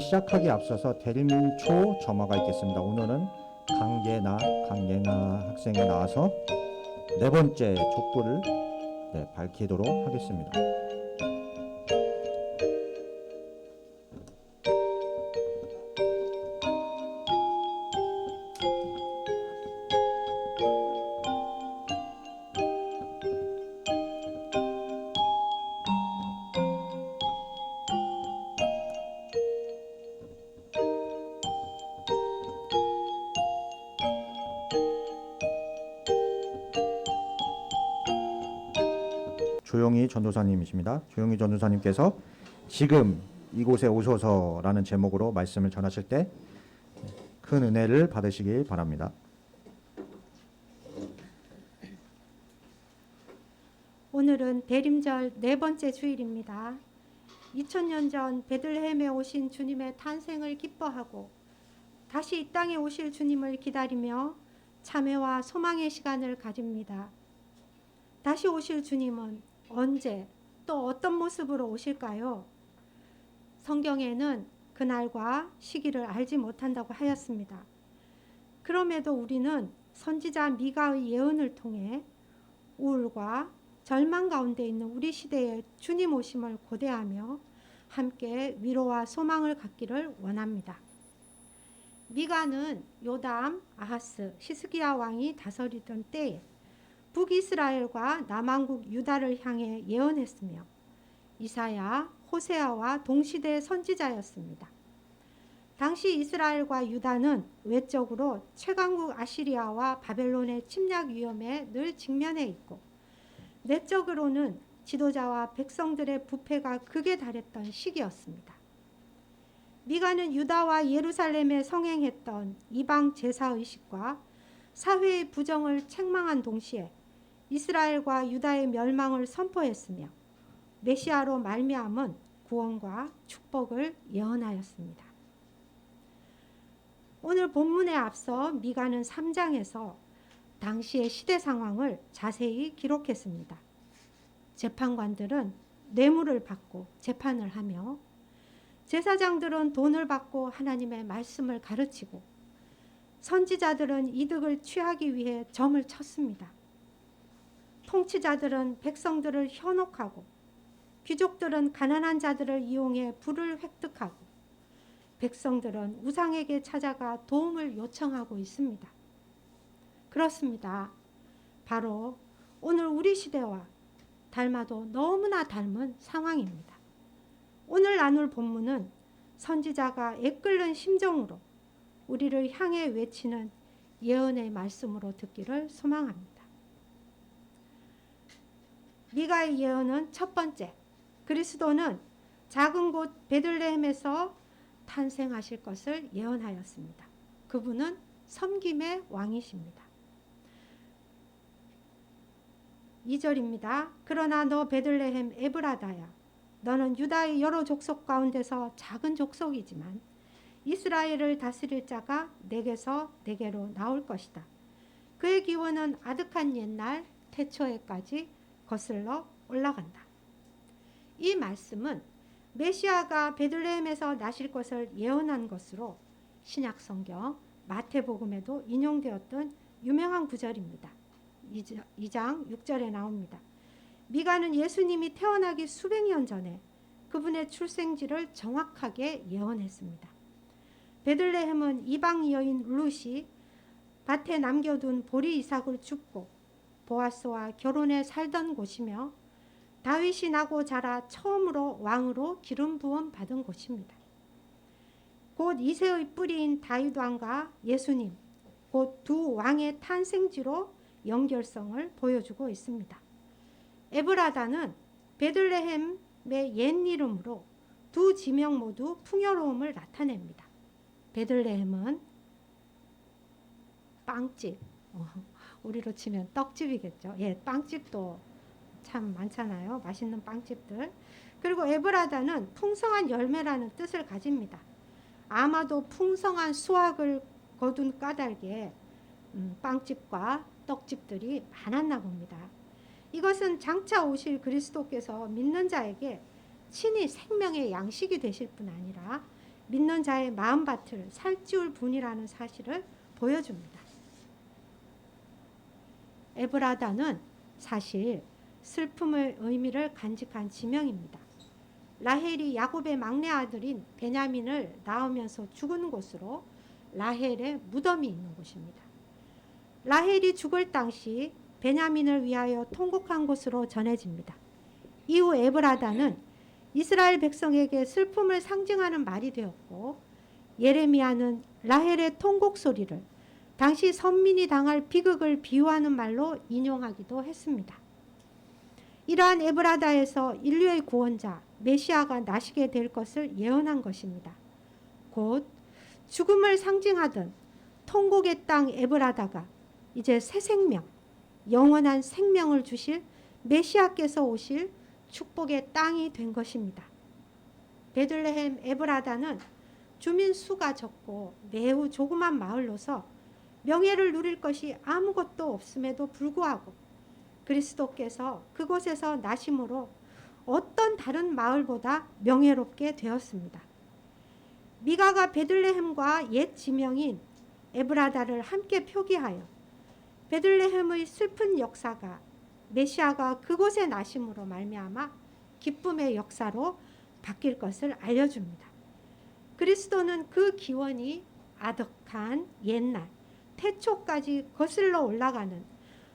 시작하기에 앞서서 대리민초 점화가 있겠습니다. 오늘은 강예나 강예나 학생이 나와서 네 번째 족보를 네, 밝히도록 하겠습니다. 조용히 전도사님이십니다. 조용히 전도사님께서 지금 이곳에 오셔서라는 제목으로 말씀을 전하실 때 큰 은혜를 받으시길 바랍니다. 오늘은 대림절 네 번째 주일입니다. 2000년 전 베들레헴에 오신 주님의 탄생을 기뻐하고 다시 이 땅에 오실 주님을 기다리며 참회와 소망의 시간을 가집니다. 다시 오실 주님은 언제 또 어떤 모습으로 오실까요? 성경에는 그날과 시기를 알지 못한다고 하였습니다. 그럼에도 우리는 선지자 미가의 예언을 통해 우울과 절망 가운데 있는 우리 시대의 주님 오심을 고대하며 함께 위로와 소망을 갖기를 원합니다. 미가는 요담, 아하스, 히스기야 왕이 다스리던 때에 북이스라엘과 남왕국 유다를 향해 예언했으며 이사야, 호세아와 동시대 선지자였습니다. 당시 이스라엘과 유다는 외적으로 최강국 아시리아와 바벨론의 침략 위험에 늘 직면해 있고 내적으로는 지도자와 백성들의 부패가 극에 달했던 시기였습니다. 미가는 유다와 예루살렘에 성행했던 이방 제사 의식과 사회의 부정을 책망한 동시에 이스라엘과 유다의 멸망을 선포했으며 메시아로 말미암은 구원과 축복을 예언하였습니다. 오늘 본문에 앞서 미가는 3장에서 당시의 시대 상황을 자세히 기록했습니다. 재판관들은 뇌물을 받고 재판을 하며 제사장들은 돈을 받고 하나님의 말씀을 가르치고 선지자들은 이득을 취하기 위해 점을 쳤습니다. 통치자들은 백성들을 현혹하고 귀족들은 가난한 자들을 이용해 부를 획득하고 백성들은 우상에게 찾아가 도움을 요청하고 있습니다. 그렇습니다. 바로 오늘 우리 시대와 닮아도 너무나 닮은 상황입니다. 오늘 나눌 본문은 선지자가 애끓는 심정으로 우리를 향해 외치는 예언의 말씀으로 듣기를 소망합니다. 미가의 예언은 첫 번째, 그리스도는 작은 곳 베들레헴에서 탄생하실 것을 예언하였습니다. 그분은 섬김의 왕이십니다. 2절입니다. 그러나 너 베들레헴 에브라다야 너는 유다의 여러 족속 가운데서 작은 족속이지만 이스라엘을 다스릴 자가 내게서 내게로 나올 것이다. 그의 기원은 아득한 옛날 태초에까지 거슬러 올라간다. 이 말씀은 메시아가 베들레헴에서 나실 것을 예언한 것으로 신약 성경 마태복음에도 인용되었던 유명한 구절입니다. 2장 6절에 나옵니다. 미가는 예수님이 태어나기 수백 년 전에 그분의 출생지를 정확하게 예언했습니다. 베들레헴은 이방 여인 룻이 밭에 남겨둔 보리 이삭을 줍고 보아스와 결혼해 살던 곳이며 다윗이 나고 자라 처음으로 왕으로 기름 부음 받은 곳입니다. 곧 이세의 뿌리인 다윗 왕과 예수님, 곧 두 왕의 탄생지로 연결성을 보여주고 있습니다. 에브라다는 베들레헴의 옛 이름으로 두 지명 모두 풍요로움을 나타냅니다. 베들레헴은 빵집, 어, 우리로 치면 떡집이겠죠. 예, 빵집도 참 많잖아요. 맛있는 빵집들. 그리고 에브라다는 풍성한 열매라는 뜻을 가집니다. 아마도 풍성한 수확을 거둔 까닭에 음, 빵집과 떡집들이 많았나 봅니다. 이것은 장차 오실 그리스도께서 믿는 자에게 친히 생명의 양식이 되실 뿐 아니라 믿는 자의 마음밭을 살찌울 분이라는 사실을 보여줍니다. 에브라다는 사실 슬픔의 의미를 간직한 지명입니다. 라헬이 야곱의 막내 아들인 베냐민을 낳으면서 죽은 곳으로 라헬의 무덤이 있는 곳입니다. 라헬이 죽을 당시 베냐민을 위하여 통곡한 것으로 전해집니다. 이후 에브라다는 이스라엘 백성에게 슬픔을 상징하는 말이 되었고 예레미야는 라헬의 통곡 소리를 당시 선민이 당할 비극을 비유하는 말로 인용하기도 했습니다. 이러한 에브라다에서 인류의 구원자 메시아가 나시게 될 것을 예언한 것입니다. 곧 죽음을 상징하던 통곡의 땅 에브라다가 이제 새 생명, 영원한 생명을 주실 메시아께서 오실 축복의 땅이 된 것입니다. 베들레헴 에브라다는 주민 수가 적고 매우 조그만 마을로서 명예를 누릴 것이 아무것도 없음에도 불구하고 그리스도께서 그곳에서 나심으로 어떤 다른 마을보다 명예롭게 되었습니다. 미가가 베들레헴과 옛 지명인 에브라다를 함께 표기하여 베들레헴의 슬픈 역사가 메시아가 그곳에 나심으로 말미암아 기쁨의 역사로 바뀔 것을 알려줍니다. 그리스도는 그 기원이 아득한 옛날 태초까지 거슬러 올라가는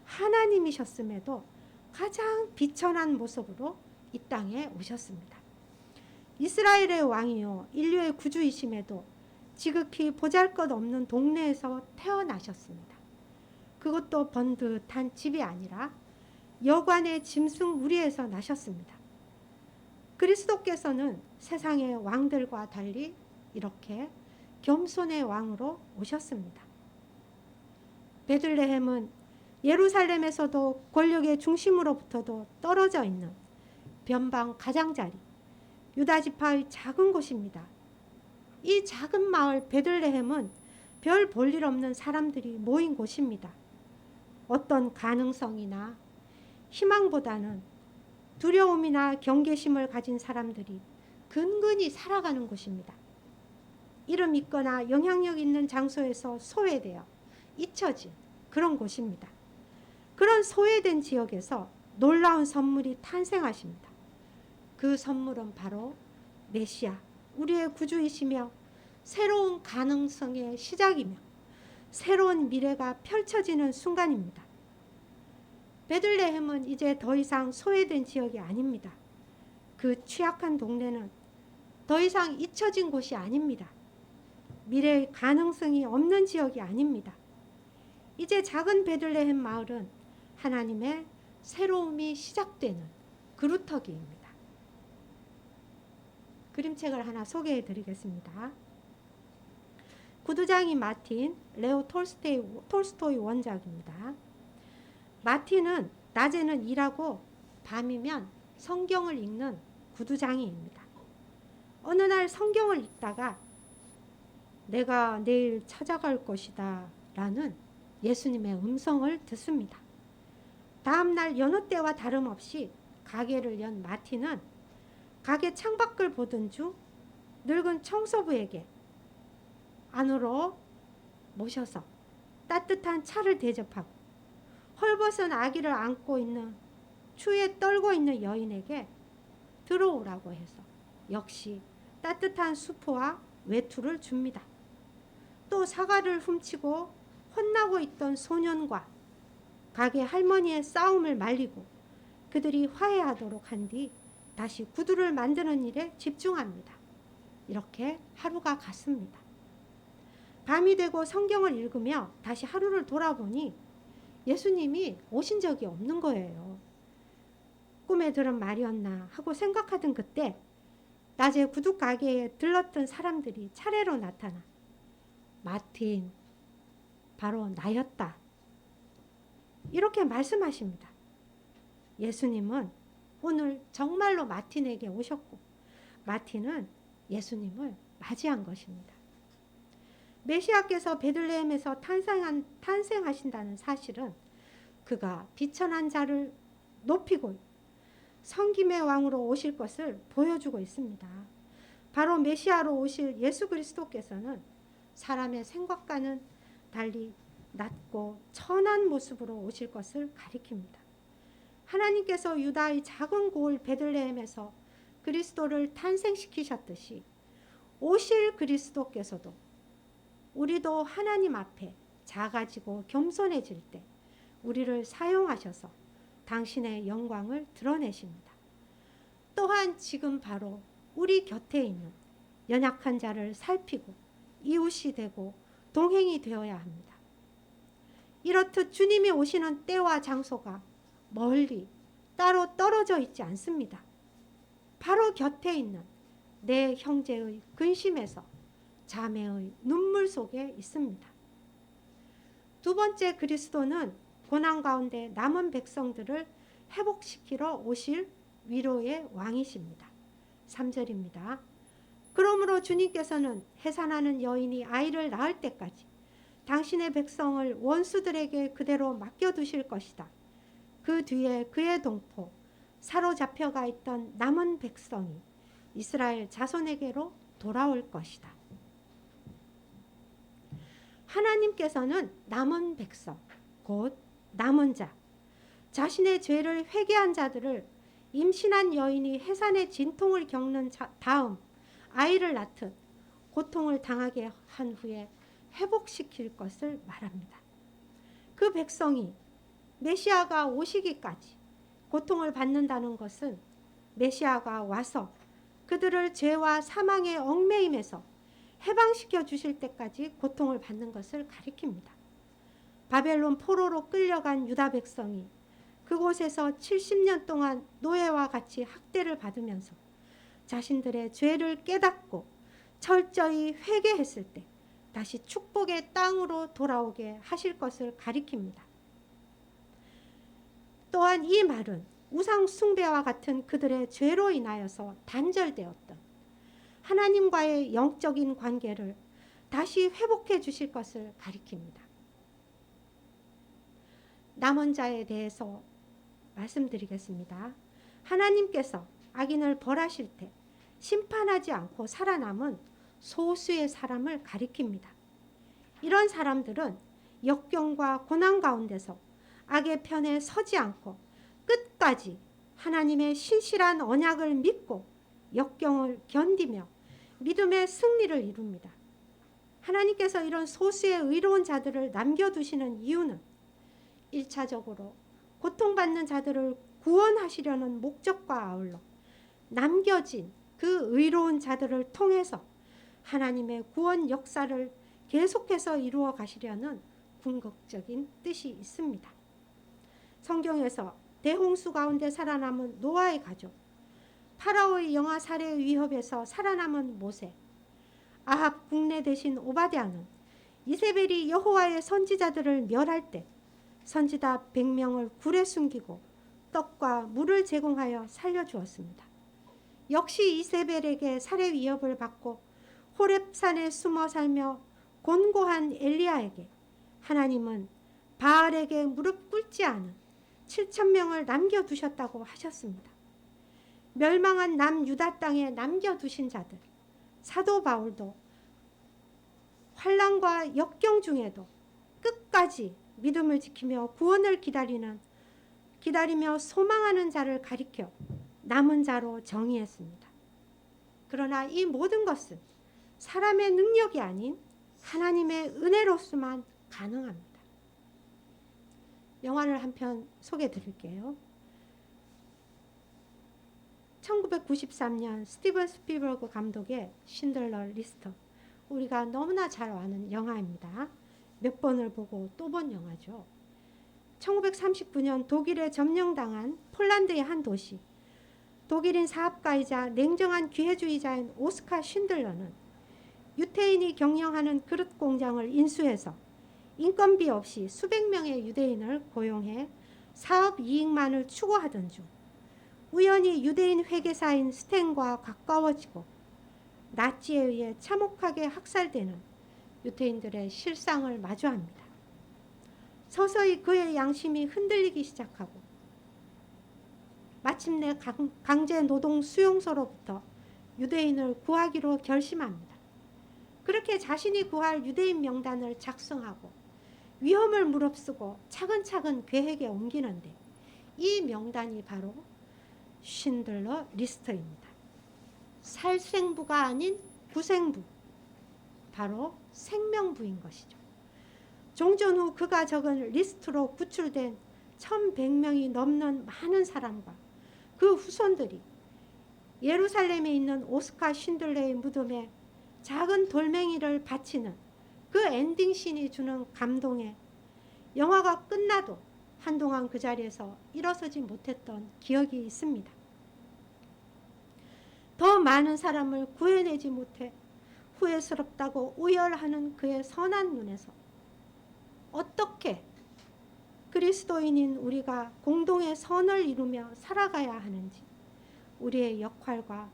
하나님이셨음에도 가장 비천한 모습으로 이 땅에 오셨습니다. 이스라엘의 왕이요 인류의 구주이심에도 지극히 보잘것없는 동네에서 태어나셨습니다. 그것도 번듯한 집이 아니라 여관의 짐승 우리에서 나셨습니다. 그리스도께서는 세상의 왕들과 달리 이렇게 겸손의 왕으로 오셨습니다. 베들레헴은 예루살렘에서도 권력의 중심으로부터도 떨어져 있는 변방 가장자리 유다 지파의 작은 곳입니다. 이 작은 마을 베들레헴은 별 볼 일 없는 사람들이 모인 곳입니다. 어떤 가능성이나 희망보다는 두려움이나 경계심을 가진 사람들이 근근히 살아가는 곳입니다. 이름 있거나 영향력 있는 장소에서 소외되어 잊혀진 그런 곳입니다. 그런 소외된 지역에서 놀라운 선물이 탄생하십니다. 그 선물은 바로 메시아, 우리의 구주이시며 새로운 가능성의 시작이며 새로운 미래가 펼쳐지는 순간입니다. 베들레헴은 이제 더 이상 소외된 지역이 아닙니다. 그 취약한 동네는 더 이상 잊혀진 곳이 아닙니다. 미래의 가능성이 없는 지역이 아닙니다. 이제 작은 베들레헴 마을은 하나님의 새로움이 시작되는 그루터기입니다. 그림책을 하나 소개해 드리겠습니다. 구두장이 마틴 레오 톨스테이, 톨스토이 원작입니다. 마틴은 낮에는 일하고 밤이면 성경을 읽는 구두장이입니다. 어느 날 성경을 읽다가 내가 내일 찾아갈 것이다 라는 예수님의 음성을 듣습니다. 다음 날 여느 때와 다름없이 가게를 연 마틴은 가게 창밖을 보던 중 늙은 청소부에게 안으로 모셔서 따뜻한 차를 대접하고 헐벗은 아기를 안고 있는 추위에 떨고 있는 여인에게 들어오라고 해서 역시 따뜻한 수프와 외투를 줍니다. 또 사과를 훔치고 혼나고 있던 소년과 가게 할머니의 싸움을 말리고 그들이 화해하도록 한 뒤 다시 구두를 만드는 일에 집중합니다. 이렇게 하루가 갔습니다. 밤이 되고 성경을 읽으며 다시 하루를 돌아보니 예수님이 오신 적이 없는 거예요. 꿈에 들은 말이었나 하고 생각하던 그때 낮에 구두 가게에 들렀던 사람들이 차례로 나타나 마틴 바로 나였다. 이렇게 말씀하십니다. 예수님은 오늘 정말로 마틴에게 오셨고 마틴은 예수님을 맞이한 것입니다. 메시아께서 베들레헴에서 탄생한, 탄생하신다는 사실은 그가 비천한 자를 높이고 성김의 왕으로 오실 것을 보여주고 있습니다. 바로 메시아로 오실 예수 그리스도께서는 사람의 생각과는 달리 낮고 천한 모습으로 오실 것을 가리킵니다. 하나님께서 유다의 작은 고을 베들레헴에서 그리스도를 탄생시키셨듯이 오실 그리스도께서도 우리도 하나님 앞에 작아지고 겸손해질 때 우리를 사용하셔서 당신의 영광을 드러내십니다. 또한 지금 바로 우리 곁에 있는 연약한 자를 살피고 이웃이 되고 동행이 되어야 합니다. 이렇듯 주님이 오시는 때와 장소가 멀리 따로 떨어져 있지 않습니다. 바로 곁에 있는 내 형제의 근심에서 자매의 눈물 속에 있습니다. 두 번째 그리스도는 고난 가운데 남은 백성들을 회복시키러 오실 위로의 왕이십니다. 3절입니다. 그러므로 주님께서는 해산하는 여인이 아이를 낳을 때까지 당신의 백성을 원수들에게 그대로 맡겨두실 것이다. 그 뒤에 그의 동포 사로잡혀가 있던 남은 백성이 이스라엘 자손에게로 돌아올 것이다. 하나님께서는 남은 백성, 곧 남은 자, 자신의 죄를 회개한 자들을 임신한 여인이 해산의 진통을 겪는 자, 다음 아이를 낳듯 고통을 당하게 한 후에 회복시킬 것을 말합니다. 그 백성이 메시아가 오시기까지 고통을 받는다는 것은 메시아가 와서 그들을 죄와 사망의 얽매임에서 해방시켜 주실 때까지 고통을 받는 것을 가리킵니다. 바벨론 포로로 끌려간 유다 백성이 그곳에서 70년 동안 노예와 같이 학대를 받으면서 자신들의 죄를 깨닫고 철저히 회개했을 때 다시 축복의 땅으로 돌아오게 하실 것을 가리킵니다. 또한 이 말은 우상 숭배와 같은 그들의 죄로 인하여서 단절되었던 하나님과의 영적인 관계를 다시 회복해 주실 것을 가리킵니다. 남은 자에 대해서 말씀드리겠습니다. 하나님께서 악인을 벌하실 때 심판하지 않고 살아남은 소수의 사람을 가리킵니다. 이런 사람들은 역경과 고난 가운데서 악의 편에 서지 않고 끝까지 하나님의 신실한 언약을 믿고 역경을 견디며 믿음의 승리를 이룹니다. 하나님께서 이런 소수의 의로운 자들을 남겨두시는 이유는 1차적으로 고통받는 자들을 구원하시려는 목적과 아울러 남겨진 그 의로운 자들을 통해서 하나님의 구원 역사를 계속해서 이루어 가시려는 궁극적인 뜻이 있습니다. 성경에서 대홍수 가운데 살아남은 노아의 가족, 파라오의 영아 살해 위협에서 살아남은 모세, 아합 국내 대신 오바댜는 이세벨이 여호와의 선지자들을 멸할 때 선지자 100명을 굴에 숨기고 떡과 물을 제공하여 살려주었습니다. 역시 이세벨에게 살해 위협을 받고 호렙산에 숨어 살며 곤고한 엘리야에게 하나님은 바알에게 무릎 꿇지 않은 7천 명을 남겨 두셨다고 하셨습니다. 멸망한 남 유다 땅에 남겨 두신 자들 사도 바울도 환란과 역경 중에도 끝까지 믿음을 지키며 구원을 기다리는 기다리며 소망하는 자를 가리켜 남은 자로 정의했습니다. 그러나 이 모든 것은 사람의 능력이 아닌 하나님의 은혜로서만 가능합니다. 영화를 한 편 소개해 드릴게요. 1993년 스티븐 스피버그 감독의 신들러 리스트. 우리가 너무나 잘 아는 영화입니다. 몇 번을 보고 또 본 영화죠. 1939년 독일에 점령당한 폴란드의 한 도시. 독일인 사업가이자 냉정한 기회주의자인 오스카 쉰들러는 유태인이 경영하는 그릇 공장을 인수해서 인건비 없이 수백 명의 유대인을 고용해 사업 이익만을 추구하던 중 우연히 유대인 회계사인 스탠과 가까워지고 나치에 의해 참혹하게 학살되는 유태인들의 실상을 마주합니다. 서서히 그의 양심이 흔들리기 시작하고 마침내 강, 강제 노동 수용소로부터 유대인을 구하기로 결심합니다. 그렇게 자신이 구할 유대인 명단을 작성하고 위험을 무릅쓰고 차근차근 계획에 옮기는데 이 명단이 바로 쉰들러 리스트입니다. 살생부가 아닌 구생부, 바로 생명부인 것이죠. 종전 후 그가 적은 리스트로 구출된 1100명이 넘는 많은 사람과 그 후손들이 예루살렘에 있는 오스카 쉰들레의 무덤에 작은 돌멩이를 바치는 그 엔딩 씬이 주는 감동에 영화가 끝나도 한동안 그 자리에서 일어서지 못했던 기억이 있습니다. 더 많은 사람을 구해내지 못해 후회스럽다고 우열하는 그의 선한 눈에서 어떻게 그리스도인인 우리가 공동의 선을 이루며 살아가야 하는지 우리의 역할과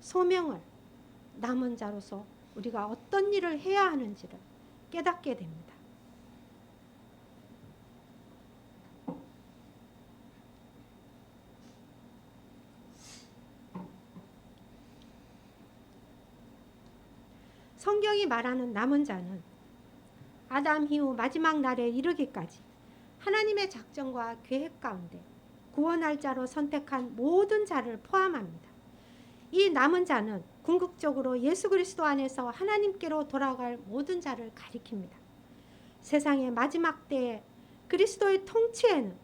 소명을 남은 자로서 우리가 어떤 일을 해야 하는지를 깨닫게 됩니다. 성경이 말하는 남은 자는 아담 이후 마지막 날에 이르기까지 하나님의 작정과 계획 가운데 구원할 자로 선택한 모든 자를 포함합니다. 이 남은 자는 궁극적으로 예수 그리스도 안에서 하나님께로 돌아갈 모든 자를 가리킵니다. 세상의 마지막 때에 그리스도의 통치에는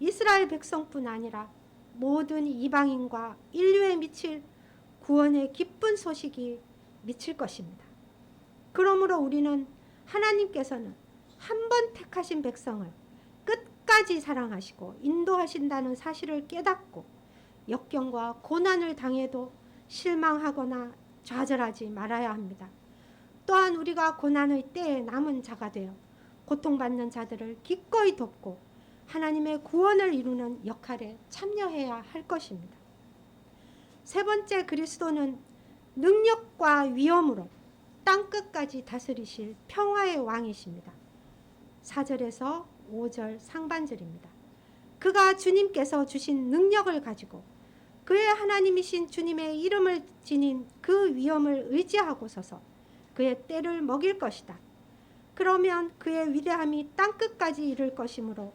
이스라엘 백성뿐 아니라 모든 이방인과 인류에 미칠 구원의 기쁜 소식이 미칠 것입니다. 그러므로 우리는 하나님께서는 한 번 택하신 백성을 끝까지 사랑하시고 인도하신다는 사실을 깨닫고 역경과 고난을 당해도 실망하거나 좌절하지 말아야 합니다. 또한 우리가 고난의 때에 남은 자가 되어 고통받는 자들을 기꺼이 돕고 하나님의 구원을 이루는 역할에 참여해야 할 것입니다. 세 번째 그리스도는 능력과 위엄으로 땅 끝까지 다스리실 평화의 왕이십니다. 4절에서 5절 상반절입니다. 그가 주님께서 주신 능력을 가지고 그의 하나님이신 주님의 이름을 지닌 그 위엄을 의지하고 서서 그의 때를 먹일 것이다. 그러면 그의 위대함이 땅 끝까지 이를 것이므로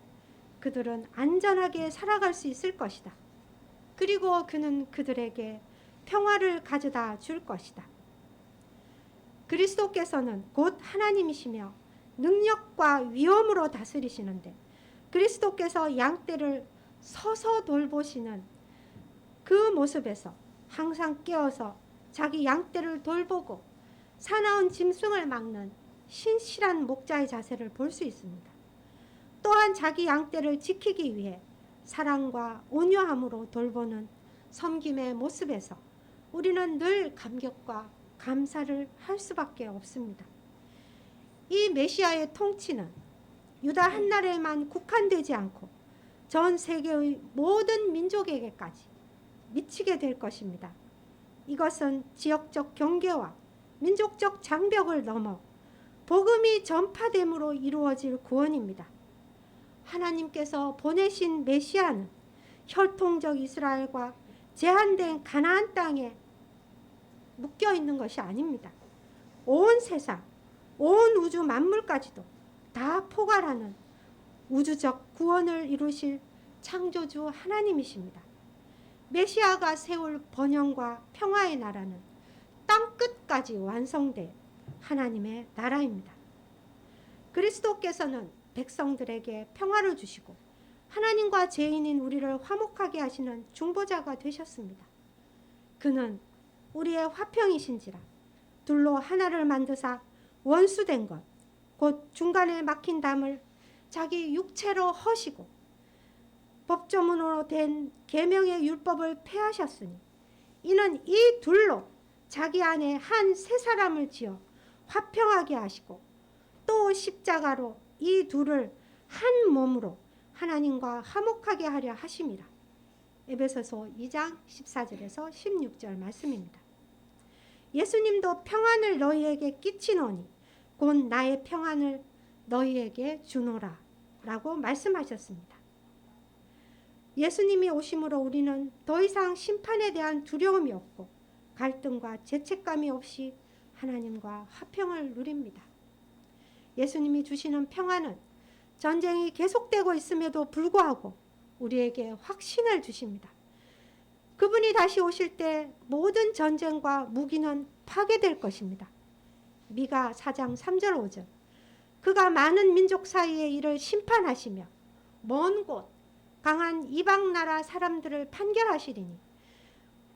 그들은 안전하게 살아갈 수 있을 것이다. 그리고 그는 그들에게 평화를 가져다 줄 것이다. 그리스도께서는 곧 하나님이시며 능력과 위엄으로 다스리시는데 그리스도께서 양떼를 서서 돌보시는 그 모습에서 항상 깨어서 자기 양떼를 돌보고 사나운 짐승을 막는 신실한 목자의 자세를 볼 수 있습니다. 또한 자기 양떼를 지키기 위해 사랑과 온유함으로 돌보는 섬김의 모습에서 우리는 늘 감격과 감사를 할 수밖에 없습니다. 이 메시아의 통치는 유다 한 나라에만 국한되지 않고 전 세계의 모든 민족에게까지 미치게 될 것입니다. 이것은 지역적 경계와 민족적 장벽을 넘어 복음이 전파됨으로 이루어질 구원입니다. 하나님께서 보내신 메시아는 혈통적 이스라엘과 제한된 가나안 땅에 묶여 있는 것이 아닙니다. 온 세상, 온 우주 만물까지도 다 포괄하는 우주적 구원을 이루실 창조주 하나님이십니다. 메시아가 세울 번영과 평화의 나라는 땅 끝까지 완성될 하나님의 나라입니다. 그리스도께서는 백성들에게 평화를 주시고 하나님과 죄인인 우리를 화목하게 하시는 중보자가 되셨습니다. 그는 우리의 화평이신지라 둘로 하나를 만드사 원수된 것 곧 중간에 막힌 담을 자기 육체로 허시고 법조문으로 된 계명의 율법을 폐하셨으니 이는 이 둘로 자기 안에 한 세 사람을 지어 화평하게 하시고 또 십자가로 이 둘을 한 몸으로 하나님과 화목하게 하려 하심이라. 에베소서 2장 14절에서 16절 말씀입니다. 예수님도 평안을 너희에게 끼치노니 곧 나의 평안을 너희에게 주노라 라고 말씀하셨습니다. 예수님이 오심으로 우리는 더 이상 심판에 대한 두려움이 없고 갈등과 죄책감이 없이 하나님과 화평을 누립니다. 예수님이 주시는 평화는 전쟁이 계속되고 있음에도 불구하고 우리에게 확신을 주십니다. 그분이 다시 오실 때 모든 전쟁과 무기는 파괴될 것입니다. 미가 4장 3절 5절. 그가 많은 민족 사이의 일을 심판하시며 먼 곳 강한 이방 나라 사람들을 판결하시리니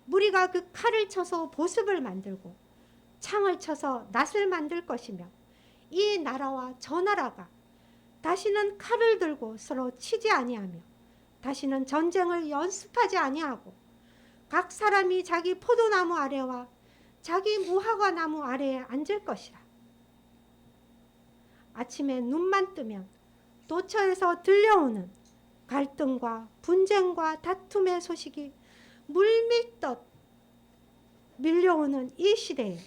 무리가 그 칼을 쳐서 보습을 만들고 창을 쳐서 낫을 만들 것이며 이 나라와 저 나라가 다시는 칼을 들고 서로 치지 아니하며 다시는 전쟁을 연습하지 아니하고 각 사람이 자기 포도나무 아래와 자기 무화과 나무 아래에 앉을 것이라. 아침에 눈만 뜨면 도처에서 들려오는 갈등과 분쟁과 다툼의 소식이 물밀듯 밀려오는 이 시대에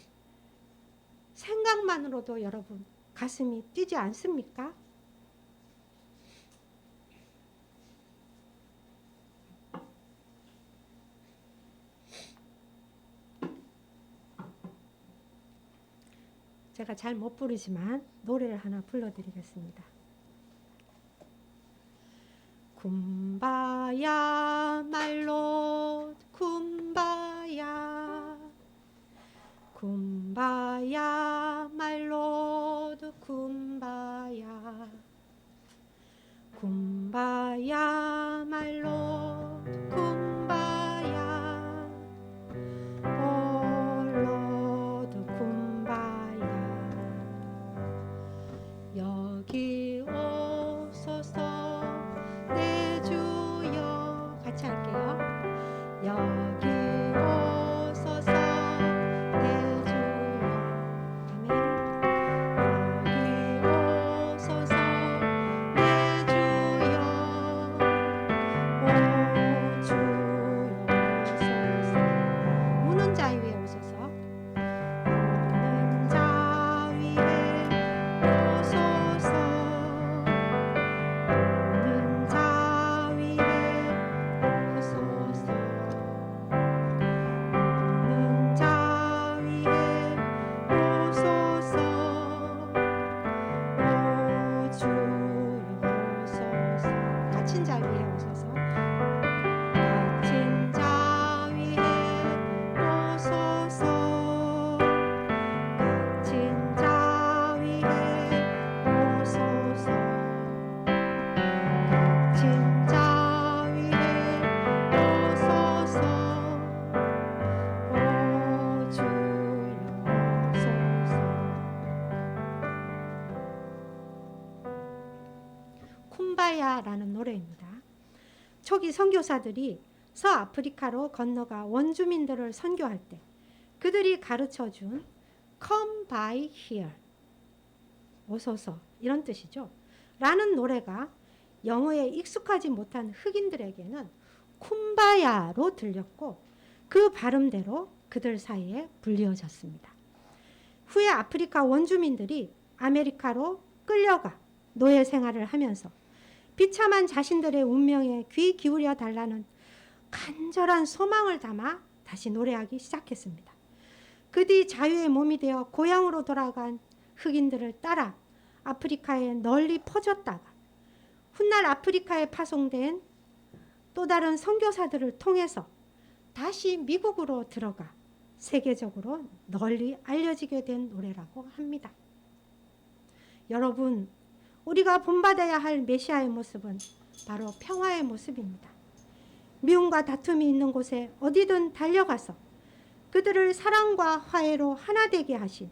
생각만으로도 여러분 가슴이 뛰지 않습니까? 제가 잘 못 부르지만 노래를 하나 불러드리겠습니다. kum바야 말로 kum바야. kum바야 말로 kum바야. kum바야 말로 kum바야 초기 선교사들이 서아프리카로 건너가 원주민들을 선교할 때 그들이 가르쳐 준 Come by here 오소서 이런 뜻이죠. 라는 노래가 영어에 익숙하지 못한 흑인들에게는 쿰바야로 들렸고 그 발음대로 그들 사이에 불리어졌습니다. 후에 아프리카 원주민들이 아메리카로 끌려가 노예 생활을 하면서 비참한 자신들의 운명에 귀 기울여 달라는 간절한 소망을 담아 다시 노래하기 시작했습니다. 그 뒤 자유의 몸이 되어 고향으로 돌아간 흑인들을 따라 아프리카에 널리 퍼졌다가 훗날 아프리카에 파송된 또 다른 선교사들을 통해서 다시 미국으로 들어가 세계적으로 널리 알려지게 된 노래라고 합니다. 여러분, 우리가 본받아야 할 메시아의 모습은 바로 평화의 모습입니다. 미움과 다툼이 있는 곳에 어디든 달려가서 그들을 사랑과 화해로 하나 되게 하신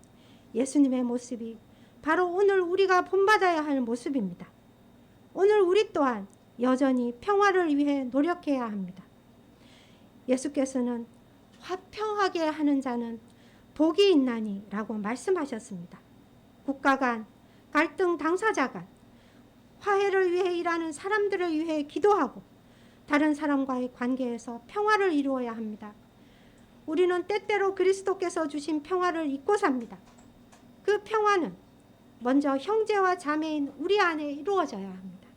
예수님의 모습이 바로 오늘 우리가 본받아야 할 모습입니다. 오늘 우리 또한 여전히 평화를 위해 노력해야 합니다. 예수께서는 화평하게 하는 자는 복이 있나니라고 말씀하셨습니다. 국가 간, 갈등 당사자 간, 화해를 위해 일하는 사람들을 위해 기도하고 다른 사람과의 관계에서 평화를 이루어야 합니다. 우리는 때때로 그리스도께서 주신 평화를 잊고 삽니다. 그 평화는 먼저 형제와 자매인 우리 안에 이루어져야 합니다.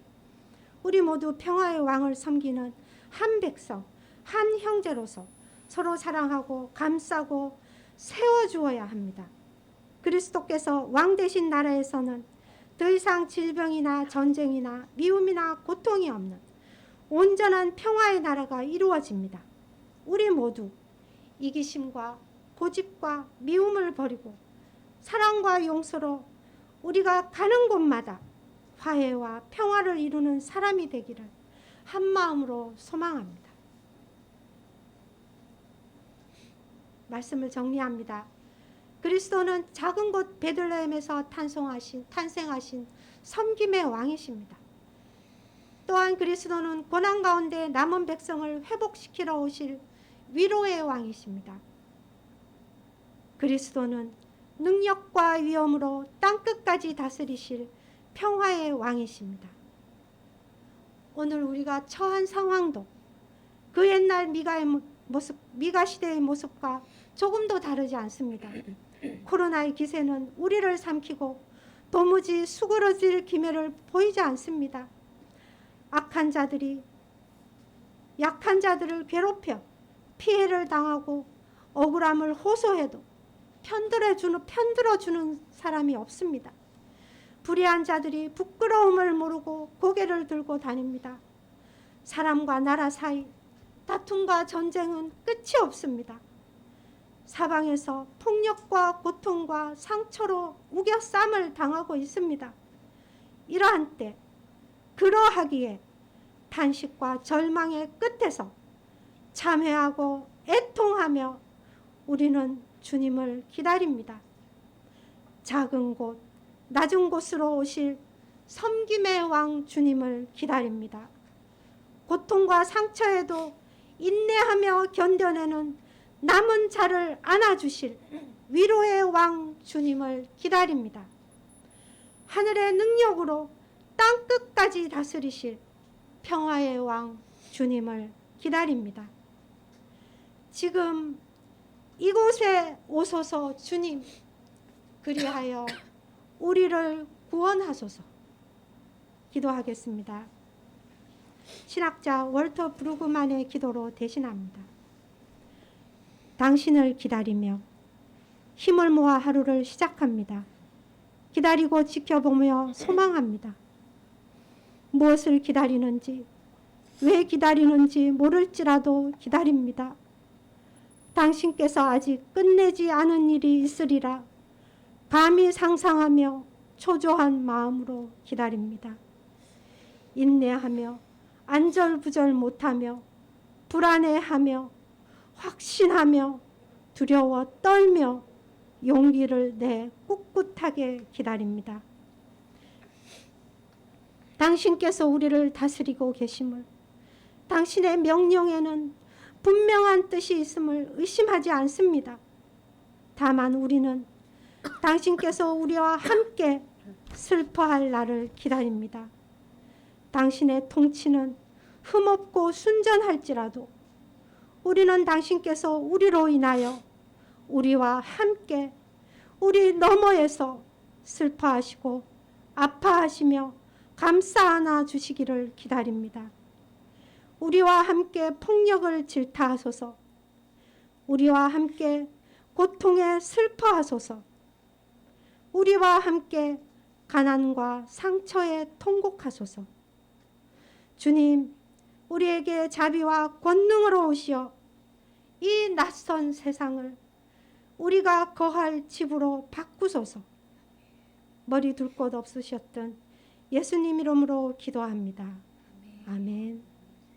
우리 모두 평화의 왕을 섬기는 한 백성, 한 형제로서 서로 사랑하고 감싸고 세워주어야 합니다. 그리스도께서 왕 되신 나라에서는 더 이상 질병이나 전쟁이나 미움이나 고통이 없는 온전한 평화의 나라가 이루어집니다. 우리 모두 이기심과 고집과 미움을 버리고 사랑과 용서로 우리가 가는 곳마다 화해와 평화를 이루는 사람이 되기를 한 마음으로 소망합니다. 말씀을 정리합니다. 그리스도는 작은 곳 베들레헴에서 탄생하신 탄생하신 섬김의 왕이십니다. 또한 그리스도는 고난 가운데 남은 백성을 회복시키러 오실 위로의 왕이십니다. 그리스도는 능력과 위엄으로 땅 끝까지 다스리실 평화의 왕이십니다. 오늘 우리가 처한 상황도 그 옛날 미가의 모습, 미가 시대의 모습과 조금도 다르지 않습니다. 코로나의 기세는 우리를 삼키고 도무지 수그러질 기회를 보이지 않습니다. 악한 자들이 약한 자들을 괴롭혀 피해를 당하고 억울함을 호소해도 편들어 주는 편들어 주는 사람이 없습니다. 불의한 자들이 부끄러움을 모르고 고개를 들고 다닙니다. 사람과 나라 사이 다툼과 전쟁은 끝이 없습니다. 사방에서 폭력과 고통과 상처로 우겨쌈을 당하고 있습니다. 이러한 때 그러하기에 탄식과 절망의 끝에서 참회하고 애통하며 우리는 주님을 기다립니다. 작은 곳, 낮은 곳으로 오실 섬김의 왕 주님을 기다립니다. 고통과 상처에도 인내하며 견뎌내는 남은 자를 안아주실 위로의 왕 주님을 기다립니다. 하늘의 능력으로 땅 끝까지 다스리실 평화의 왕 주님을 기다립니다. 지금 이곳에 오소서 주님 그리하여 우리를 구원하소서 기도하겠습니다. 신학자 월터 브루그만의 기도로 대신합니다. 당신을 기다리며 힘을 모아 하루를 시작합니다. 기다리고 지켜보며 소망합니다. 무엇을 기다리는지, 왜 기다리는지 모를지라도 기다립니다. 당신께서 아직 끝내지 않은 일이 있으리라 감히 상상하며 초조한 마음으로 기다립니다. 인내하며 안절부절 못하며 불안해하며 확신하며 두려워 떨며 용기를 내 꿋꿋하게 기다립니다. 당신께서 우리를 다스리고 계심을 당신의 명령에는 분명한 뜻이 있음을 의심하지 않습니다. 다만 우리는 당신께서 우리와 함께 슬퍼할 날을 기다립니다. 당신의 통치는 흠없고 순전할지라도 우리는 당신께서 우리로 인하여 우리와 함께 우리 너머에서 슬퍼하시고 아파하시며 감싸 안아 주시기를 기다립니다. 우리와 함께 폭력을 질타하소서. 우리와 함께 고통에 슬퍼하소서. 우리와 함께 가난과 상처에 통곡하소서. 주님, 우리에게 자비와 권능으로 오시어 이 낯선 세상을 우리가 거할 집으로 바꾸소서. 머리 둘 곳 없으셨던 예수님 이름으로 기도합니다. 아멘.